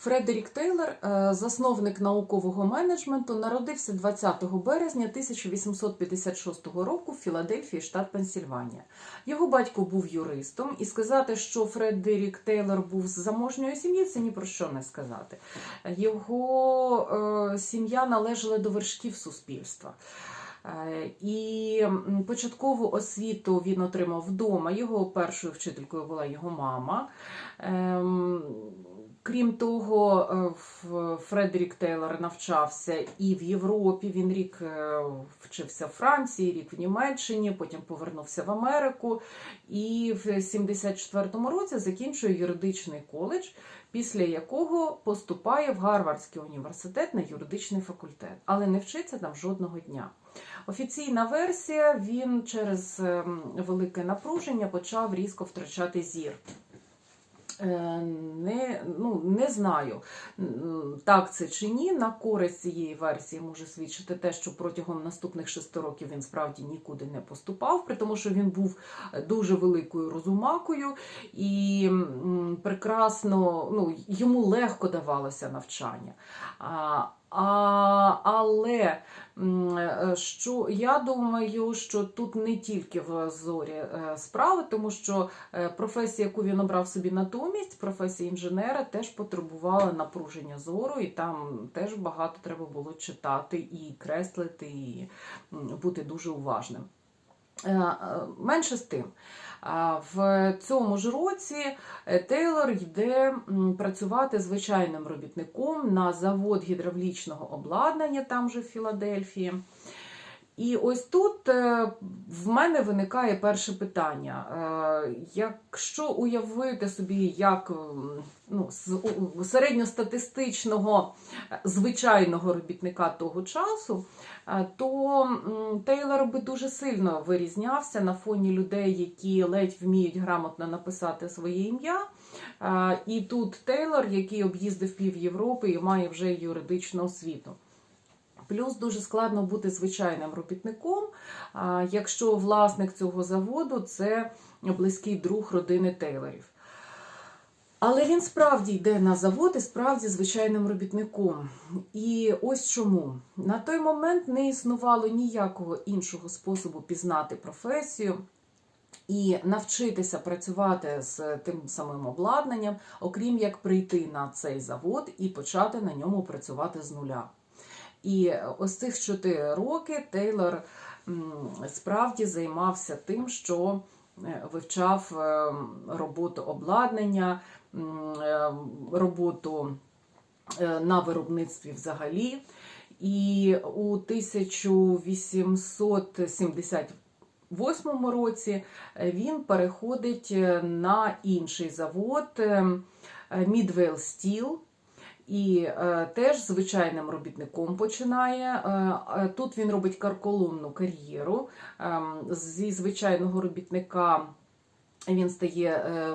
Фредерік Тейлор, е, засновник наукового менеджменту, народився 20 березня 1856 року в Філадельфії, штат Пенсільванія. Його батько був юристом, і сказати, що Фредерік Тейлор був з заможньої сім'ї, це ні про що не сказати. Його е, сім'я належала до вершків суспільства. Е, І початкову освіту він отримав вдома. Його першою вчителькою була його мама. Крім того, е, Фредерік Тейлор навчався і в Європі. Він рік е, вчився в Франції, рік в Німеччині, потім повернувся в Америку. І в 74-му році закінчує юридичний коледж, після якого поступає в Гарвардський університет на юридичний факультет, але не вчиться там жодного дня. Офіційна версія він через ем, велике напруження почав різко втрачати зір. Е, Не, ну, не знаю, так це чи ні. На користь цієї версії може свідчити те, що протягом наступних шести років він справді нікуди не поступав, при тому, що він був дуже великою розумакою і прекрасно, ну, йому легко давалося навчання. А, але е, що я думаю, що тут не тільки в зорі е, справи, тому що е, професія, яку він обрав собі натомість, професія інженера, теж потребувала напруження зору, і там теж багато треба було читати і креслити, і бути дуже уважним. Е, е, Менше з тим, в цьому ж році е, Тейлор йде працювати звичайним робітником на завод гідравлічного обладнання, там же в Філадельфії. І ось тут е, в мене виникає перше питання. Е, Якщо уявити собі, як ну, середньостатистичного е, звичайного робітника того часу, то Тейлор би дуже сильно вирізнявся на фоні людей, які ледь вміють грамотно написати своє ім'я. І тут Тейлор, який об'їздив пів Європи і має вже юридичну освіту. Плюс дуже складно бути звичайним робітником, якщо власник цього заводу це близький друг родини Тейлорів. Але він справді йде на завод і справді звичайним робітником. І ось чому. На той момент не існувало ніякого іншого способу пізнати професію і навчитися працювати з тим самим обладнанням, окрім як прийти на цей завод і почати на ньому працювати з нуля. І ось цих чотири роки Тейлор справді займався тим, що е, вивчав е, роботу обладнання, е, роботу на виробництві взагалі. І у 1878 році він переходить на інший завод е, Midwell Steel, і е, теж звичайним робітником починає. Е, е, тут він робить карколомну кар'єру. Е, зі звичайного робітника він стає е,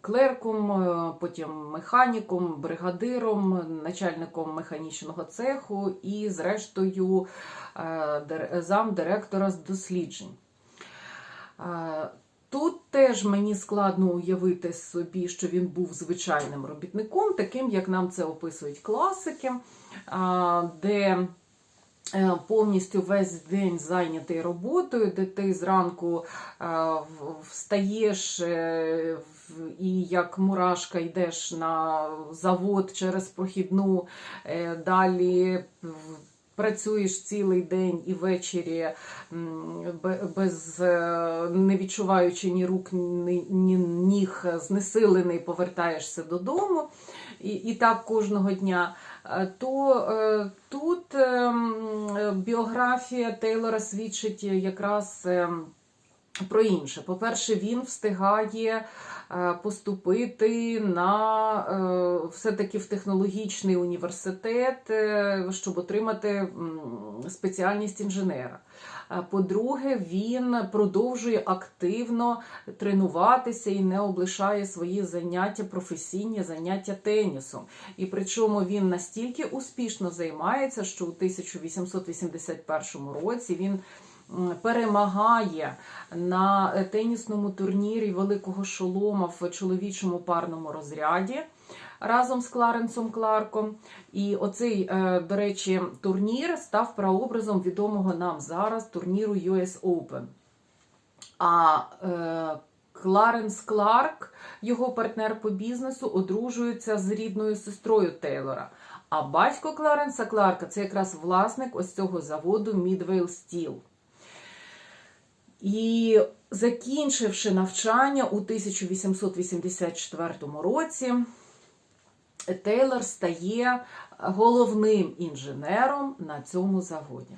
клерком, е, потім механіком, бригадиром, начальником механічного цеху і, зрештою, е, дир- замдиректора з досліджень. Е, Тут теж мені складно уявити собі, що він був звичайним робітником, таким, як нам це описують класики, де е, повністю весь день зайнятий роботою, де ти зранку встаєш е, і як мурашка йдеш на завод через прохідну, е, далі працюєш цілий день і ввечері без е, не відчуваючи ні рук, ні, ні ніг, знесилений, повертаєшся додому, і, і так кожного дня. Е, То е, тут біографія Тейлора свідчить якраз е, про інше. По-перше, він встигає поступити на е, все-таки в технологічний університет, е, щоб отримати спеціальність інженера. Е, По-друге, він продовжує активно тренуватися і не облишає свої заняття, професійні заняття тенісом. І причому він настільки успішно займається, що у 1881 році він перемагає на тенісному турнірі великого шолома в чоловічому парному розряді. разом з Кларенсом Кларком. І оцей, е, до речі, турнір став прообразом відомого нам зараз турніру US Open. А е, Кларенс Кларк, його партнер по бізнесу, одружується з рідною сестрою Тейлора. А батько Кларенса Кларка це якраз власник ось цього заводу Midway Steel. І закінчивши навчання у 1884 році, Тейлор стає головним інженером на цьому заводі.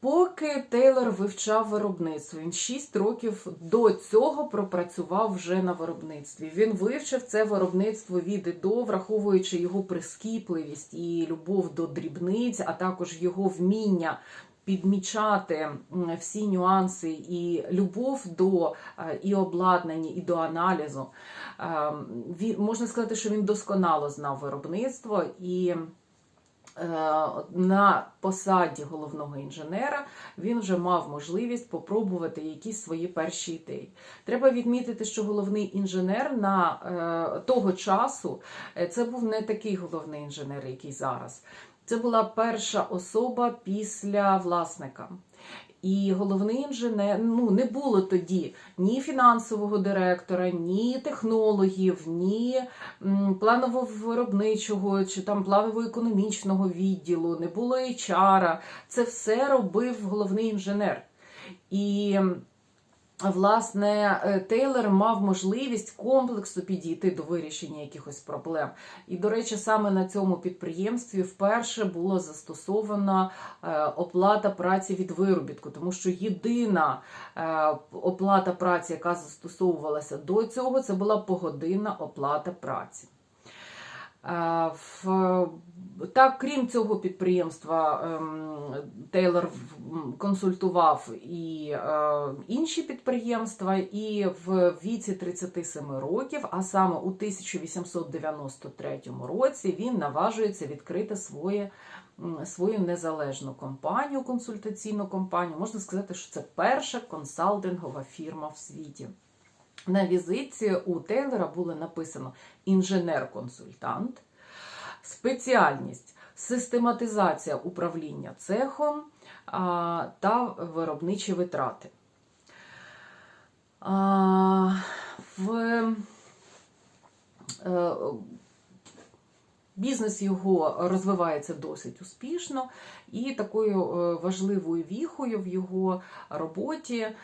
Поки Тейлор вивчав виробництво, він 6 років до цього пропрацював вже на виробництві. Він вивчив це виробництво від і до, враховуючи його прискіпливість і любов до дрібниць, а також його вміння підмічати всі нюанси і любов до е, і обладнання, і до аналізу. Е, Він, можна сказати, що він досконало знав виробництво і. Е, на посаді головного інженера він вже мав можливість попробувати якісь свої перші ідеї. Треба відмітити, що головний інженер на того часу це був не такий головний інженер, який зараз. Це була перша особа після власника. І головний інженер ну не було тоді ні фінансового директора, ні технологів, ні планово-виробничого чи там планово-економічного відділу, не було HR. Це все робив головний інженер. І Власне, е, Тейлор мав можливість комплексно підійти до вирішення якихось проблем. І, до речі, саме на цьому підприємстві вперше було застосовано е, оплата праці від виробітку, тому що єдина е, оплата праці, яка застосовувалася до цього, це була погодинна оплата праці. Е, Так, крім цього підприємства, ем, Тейлор консультував і е, інші підприємства, і в віці 37 років, а саме у 1893 році, він наважується відкрити своє, свою незалежну компанію, консультаційну компанію. Можна сказати, що це перша консалтингова фірма в світі. На візитці у Тейлера було написано інженер-консультант, спеціальність систематизація управління цехом та виробничі витрати. В е, Бізнес його розвивається досить успішно, і такою е, важливою віхою в його роботі е,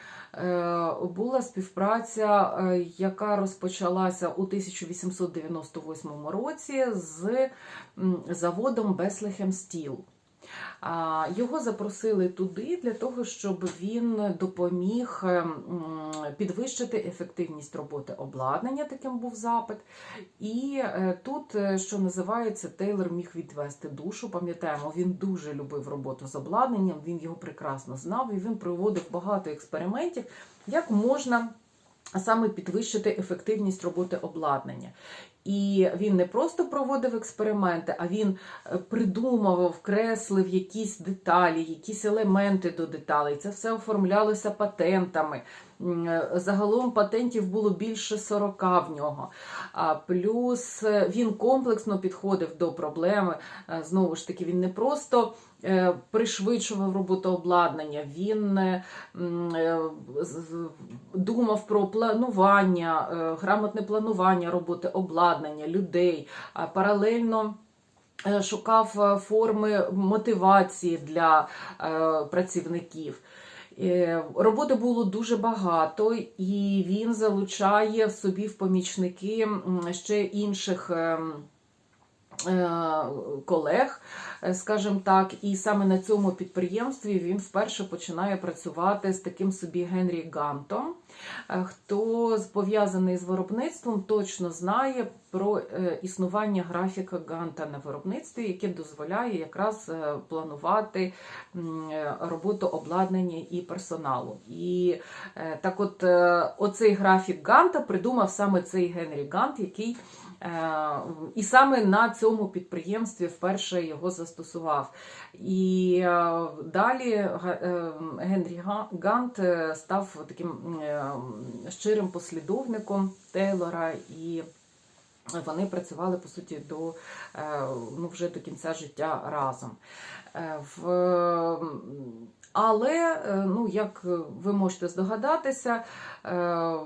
була співпраця, е, яка розпочалася у 1898 році з заводом Bethlehem Steel. Його запросили туди для того, щоб він допоміг е, підвищити ефективність роботи обладнання, таким був запит. І е, тут, е, що називається, Тейлор міг відвести душу. Пам'ятаємо, він дуже любив роботу з обладнанням, він його прекрасно знав, і він проводив багато експериментів, як можна саме підвищити ефективність роботи обладнання. І він не просто проводив експерименти, а він е, придумував, креслив якісь деталі, якісь елементи до деталей. Це все оформлялося патентами. Е, Загалом патентів було більше 40 в нього. А плюс е, він комплексно підходив до проблеми. Знову ж таки, він не просто пришвидшував роботу обладнання, він е, е, думав про планування, е, грамотне планування роботи обладнання, людей, а паралельно. е, Шукав е, форми мотивації для е, працівників. Е, Роботи було дуже багато, і він залучає собі в помічники ще інших ем, е, колег, е, скажімо так, і саме на цьому підприємстві він вперше починає працювати з таким собі Генрі Гантом. Е, Хто пов'язаний з виробництвом, точно знає про е, існування графіка Ганта на виробництві, яке дозволяє якраз е, планувати е, роботу обладнання і персоналу. І е, так, от е, оцей графік Ганта придумав саме цей Генрі Гант, який Е, І саме на цьому підприємстві вперше його застосував. І е, далі е, Генрі Гант е, став таким е, щирим послідовником Тейлора і Вони працювали по суті до е, ну, вже до кінця життя разом. Е, В, але, е, ну, як ви можете здогадатися, е,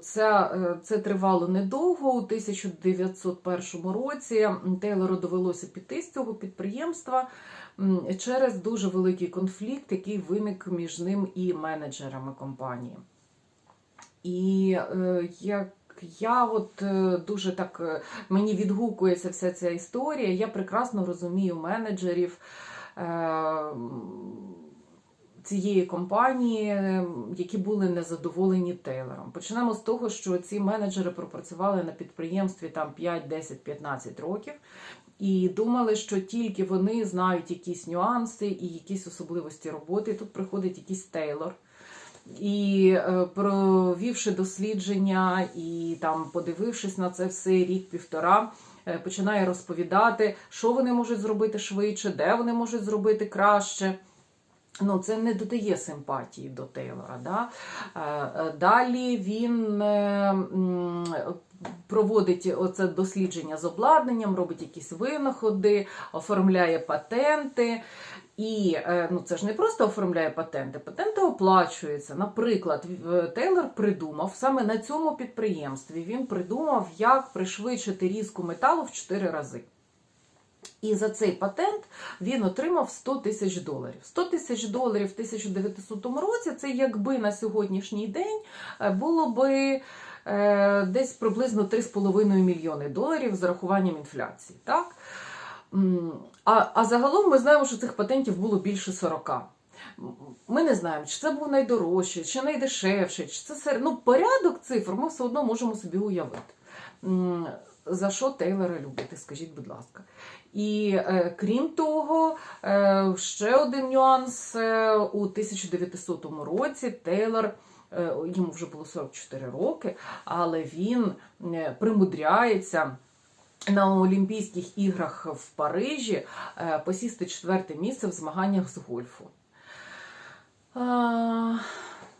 ця, е, це тривало недовго. У 1901 році Тейлору довелося піти з цього підприємства через дуже великий конфлікт, який виник між ним і менеджерами компанії. І е, як я от е, дуже так е, мені відгукується вся ця історія. Я прекрасно розумію менеджерів е, цієї компанії, е, які були незадоволені Тейлором. Почнемо з того, що ці менеджери пропрацювали на підприємстві там 5, 10, 15 років. І думали, що тільки вони знають якісь нюанси і якісь особливості роботи. Тут приходить якийсь Тейлор, і е, провівши дослідження і там подивившись на це все рік-півтора, е, починає розповідати, що вони можуть зробити швидше, де вони можуть зробити краще. Ну, це не додає симпатії до Тейлора. Да? Е, е, Далі він е, проводить оце дослідження з обладнанням, робить якісь винаходи, оформляє патенти. І ну, це ж не просто оформляє патенти, патенти оплачуються. Наприклад, Тейлор придумав саме на цьому підприємстві. Він придумав, як пришвидшити різку металу в 4 рази. І за цей патент він отримав 100 тисяч доларів. 100 тисяч доларів в 1900 році це якби на сьогоднішній день е, було би е, десь приблизно 3,5 мільйони доларів з урахуванням інфляції. Так? А, а загалом ми знаємо, що цих патентів було більше 40. Ми не знаємо, чи це був найдорожчий, чи найдешевший, чи це сер... ну, порядок цифр ми все одно можемо собі уявити. За що Тейлора любити, скажіть, будь ласка. І е, крім того, е, ще один нюанс е, у 1900 році Тейлор. Йому вже було 44 роки, але він примудряється на Олімпійських іграх в Парижі посісти четверте місце в змаганнях з гольфу.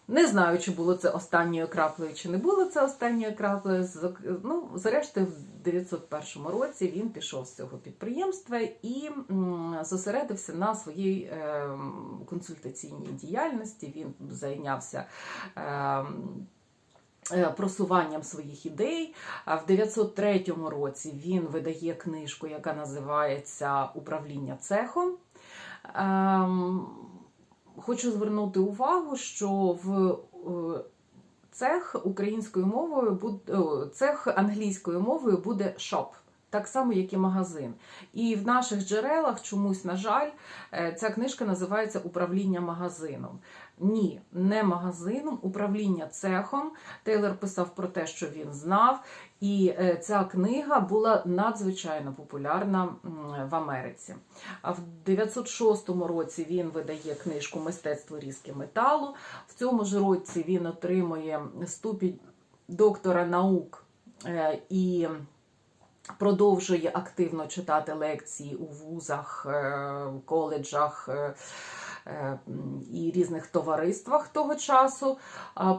Не знаю, чи було це останньою краплею, чи не було це останньою краплею. Ну, зрештою, в 901 році він пішов з цього підприємства і зосередився на своїй е, консультаційній діяльності. Він зайнявся. е, е, Просуванням своїх ідей. А в 903 році він видає книжку, яка називається Управління цехом. Хочу звернути увагу, що в е, цех українською мовою буде цех англійською мовою буде shop. Так само, як і магазин. І в наших джерелах чомусь, на жаль, е, ця книжка називається Управління магазином. Ні, не магазином, управління цехом. Тейлор писав про те, що він знав, і е, ця книга була надзвичайно популярна в Америці. А в 906 році він видає книжку Мистецтво різки металу. В цьому ж році він отримує ступінь доктора наук е, і продовжує активно читати лекції у вузах, е, коледжах. Е, І різних товариствах того часу.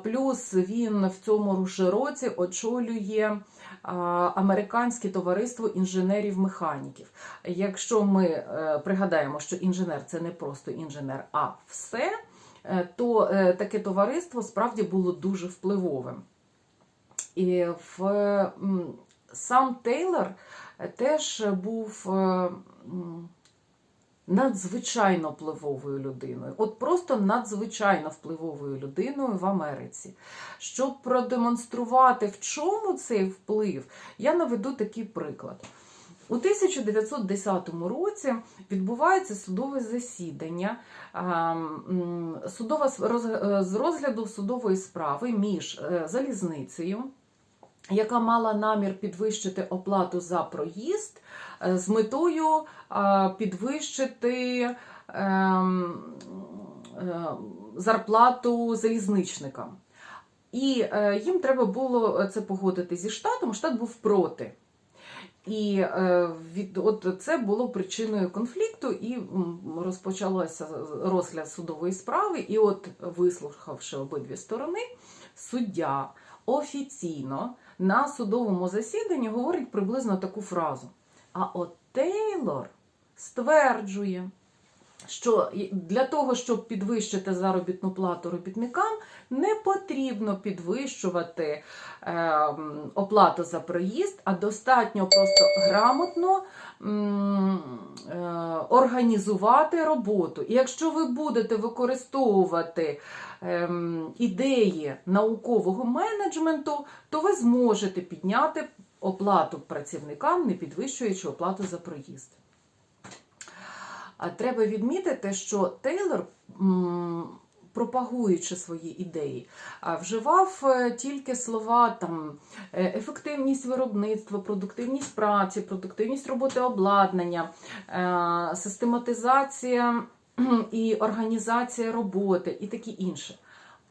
Плюс він в цьому ж році очолює американське товариство інженерів-механіків. Якщо ми е, пригадаємо, що інженер це не просто інженер, а все, е, то таке товариство справді було дуже впливовим. І в сам Тейлор теж був надзвичайно впливовою людиною. От просто надзвичайно впливовою людиною в Америці. Щоб продемонструвати, в чому цей вплив, я наведу такий приклад. У 1910 році відбувається судове засідання судова роз- е, з розгляду судової справи між е, залізницею, яка мала намір підвищити оплату за проїзд е, з метою підвищити ем, е, зарплату залізничникам. І е, їм треба було це погодити зі штатом. Штат був проти. І від, от це було причиною конфлікту, і розпочалося розгляд судової справи. І, от, вислухавши обидві сторони, суддя офіційно на судовому засіданні говорить приблизно таку фразу. А от Тейлор стверджує, що для того, щоб підвищити заробітну плату робітникам, не потрібно підвищувати е, оплату за проїзд, а достатньо просто грамотно е, організувати роботу. І якщо ви будете використовувати ем, ідеї наукового менеджменту, то ви зможете підняти оплату працівникам, не підвищуючи оплату за проїзд. Треба відмітити, що Тейлор, пропагуючи свої ідеї, вживав е, тільки слова там е, ефективність виробництва, продуктивність праці, продуктивність роботи обладнання, е, систематизація і організація роботи і таке інше.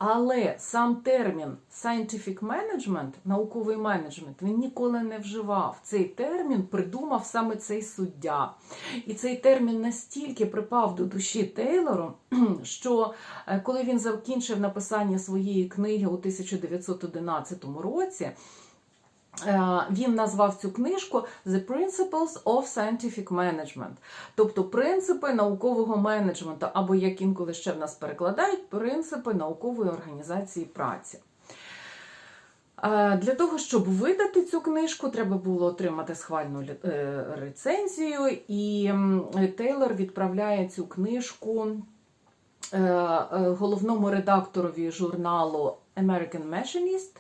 Але сам термін scientific management, науковий менеджмент, він ніколи не вживав. Цей термін придумав саме цей суддя. І цей термін настільки припав до душі Тейлору, що е, коли він закінчив написання своєї книги у 1911 році, він назвав цю книжку The Principles of Scientific Management, тобто принципи наукового менеджменту, або як інколи ще в нас перекладають, принципи наукової організації праці. Е, Для того, щоб видати цю книжку, треба було отримати схвальну е, рецензію, і Тейлор відправляє цю книжку е, е, головному редакторові журналу American Machinist.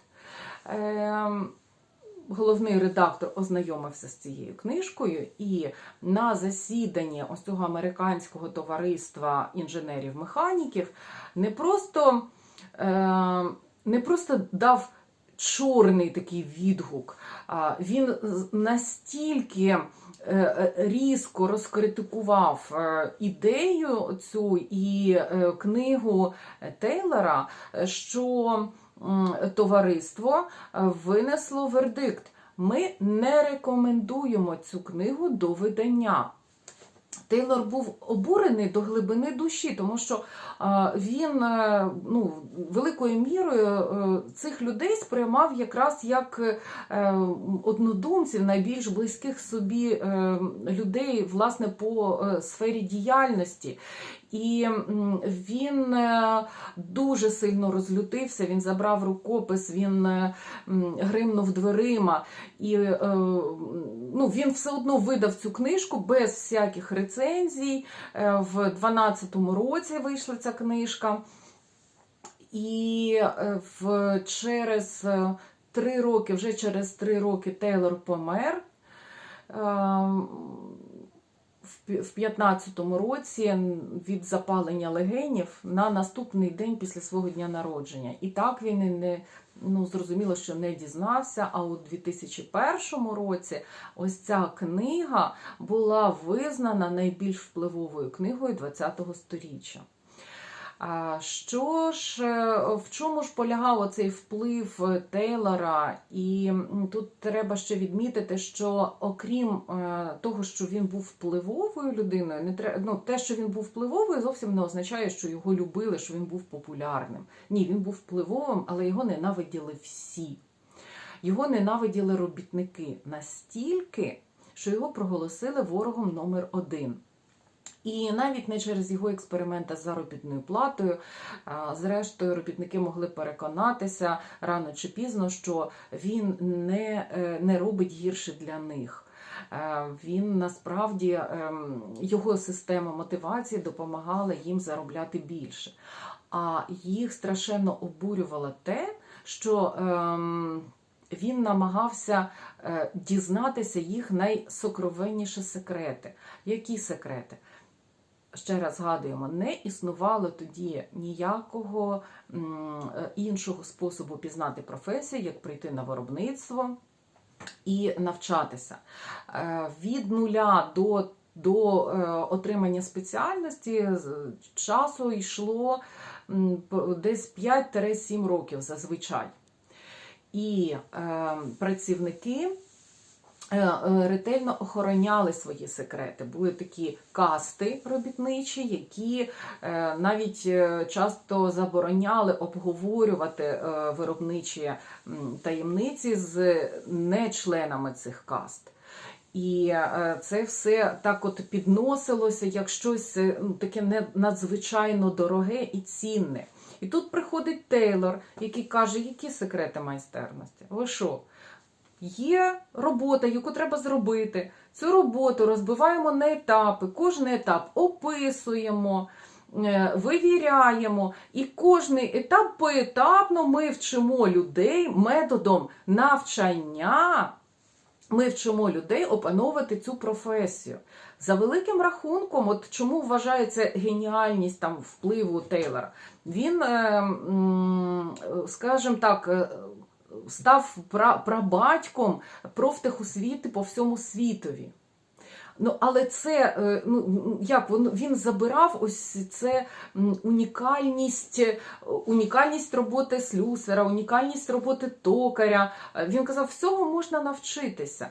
Головний редактор ознайомився з цією книжкою, і на засіданні ось цього американського товариства інженерів-механіків не просто, е, не просто дав чорний такий відгук, він настільки е, різко розкритикував е, ідею цю і книгу Тейлора, що товариство е, винесло вердикт. Ми не рекомендуємо цю книгу до видання. Тейлор був обурений до глибини душі, тому що е, він е, ну, великою мірою е, цих людей сприймав якраз як однодумців, найбільш близьких собі людей власне по сфері діяльності. І він дуже сильно розлютився. Він забрав рукопис, він гримнув дверима, і ну, він все одно видав цю книжку без всяких рецензій. Е, В 12-му році вийшла ця книжка. І е, в, через е, три роки, вже через три роки Тейлор помер. Ем, В 15-му році від запалення легенів на наступний день після свого дня народження. І так він і не ну, зрозуміло, що не дізнався. А у 2001 році ось ця книга була визнана найбільш впливовою книгою ХХ століття. Що ж, е, в чому ж полягав оцей вплив е, Тейлора? І тут треба ще відмітити, що окрім е, того, що він був впливовою людиною, не тре- ну, те, що він був впливовою, зовсім не означає, що його любили, що він був популярним. Ні, він був впливовим, але його ненавиділи всі. Його ненавиділи робітники настільки, що його проголосили ворогом номер один. І навіть не через його експерименти з заробітною платою, зрештою, робітники могли переконатися рано чи пізно, що він не, е, не робить гірше для них. Е, Він насправді ем, його система мотивації допомагала їм заробляти більше. А їх страшенно обурювало те, що ем, він намагався е, дізнатися їх найсокровенніші секрети. Які секрети? Ще раз згадуємо, не існувало тоді ніякого е, іншого способу пізнати професію, як прийти на виробництво і навчатися. Е, Від нуля до до е, отримання спеціальності часу йшло десь 5-7 років зазвичай. І е, працівники ретельно охороняли свої секрети. Були такі касти робітничі, які е, навіть е, часто забороняли обговорювати е, виробничі таємниці з нечленами цих каст. І е, це все так от підносилося як щось е, ну, таке надзвичайно дороге і цінне. І тут приходить Тейлор, який каже, які секрети майстерності? Ви що? Є робота, яку треба зробити. Цю роботу розбиваємо на етапи, кожен етап описуємо, е, вивіряємо. І кожний етап поетапно ми вчимо людей методом навчання. Ми вчимо людей опановувати цю професію. За великим рахунком, от чому вважається геніальність там впливу Тейлора? Він, е, скажімо так, е, став пра- прабатьком профтехосвіти по всьому світові. Ну, але це е, ну як він, забирав ось це унікальність, е, унікальність роботи слюсера, унікальність роботи токаря. Е, Він казав, всього можна навчитися.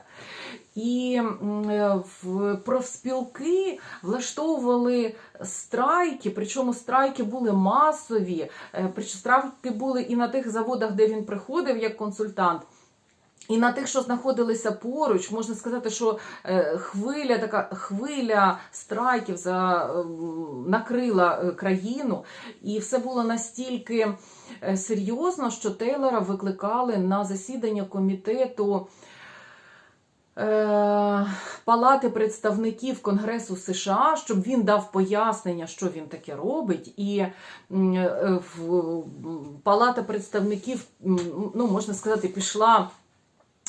І в профспілки влаштовували страйки, причому страйки були масові, страйки були і на тих заводах, де він приходив як консультант. І на тих, що знаходилися поруч, можна сказати, що е, хвиля, така хвиля страйків за, ем, накрила е, країну, і все було настільки е, серйозно, що Тейлора викликали на засідання комітету е, Палати представників Конгресу США, щоб він дав пояснення, що він таке робить. І е, Палата представників, ну можна сказати, пішла е,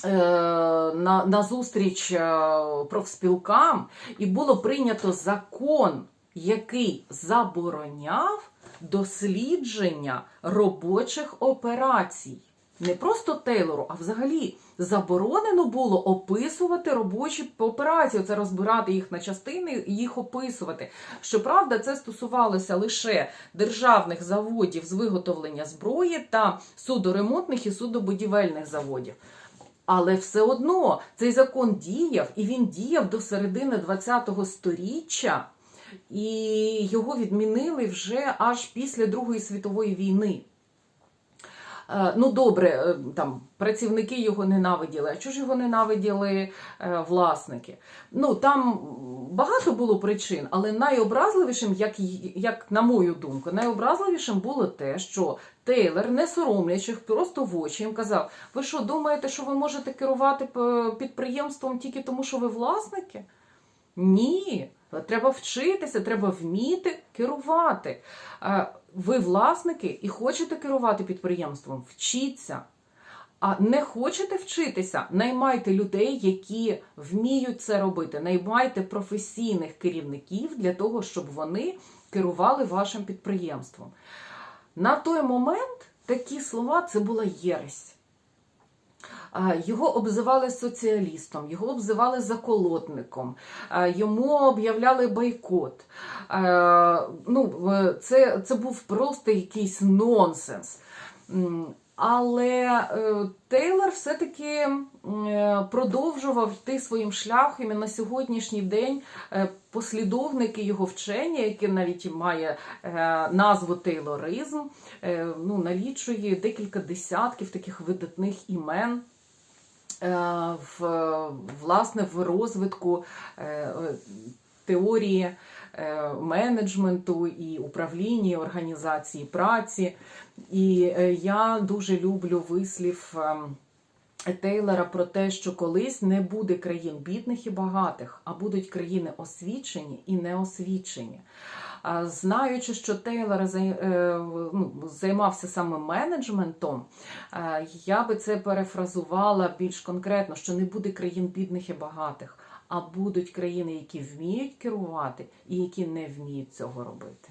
на, на зустріч е, профспілкам, і було прийнято закон, який забороняв дослідження робочих операцій. Не просто Тейлору, а взагалі заборонено було описувати робочі операції, це розбирати їх на частини і їх описувати. Щоправда, це стосувалося лише державних заводів з виготовлення зброї та судоремонтних і судобудівельних заводів. Але все одно цей закон діяв, і він діяв до середини ХХ століття, і його відмінили вже аж після Другої світової війни. Е, Ну, добре, е, там працівники його ненавиділи. А чого ж його ненавиділи е, власники? Ну там багато було причин, але найобразливішим, як, як на мою думку, найобразливішим було те, що Тейлор, не соромлячись, просто в очі їм казав: ви що, думаєте, що ви можете керувати підприємством тільки тому, що ви власники? Ні, треба вчитися, треба вміти керувати. Е, Ви власники і хочете керувати підприємством, вчіться. А не хочете вчитися, наймайте людей, які вміють це робити. Наймайте професійних керівників для того, щоб вони керували вашим підприємством. На той момент такі слова це була єресь. Його обзивали соціалістом, його обзивали заколотником, йому об'являли бойкот. Ну, це, це був просто якийсь нонсенс. Але е, Тейлор все-таки е, продовжував йти своїм шляхом і на сьогоднішній день е, послідовники його вчення, яке навіть має назву Тейлоризм, ну, налічує декілька десятків таких видатних імен. Е, В, власне, в розвитку е, теорії е, менеджменту і управління, організації праці. І я дуже люблю вислів ем, Тейлора про те, що колись не буде країн бідних і багатих, а будуть країни освічені і неосвічені. Знаючи, що Тейлор е, ну, займався саме менеджментом, е, я би це перефразувала більш конкретно, що не буде країн бідних і багатих, а будуть країни, які вміють керувати і які не вміють цього робити.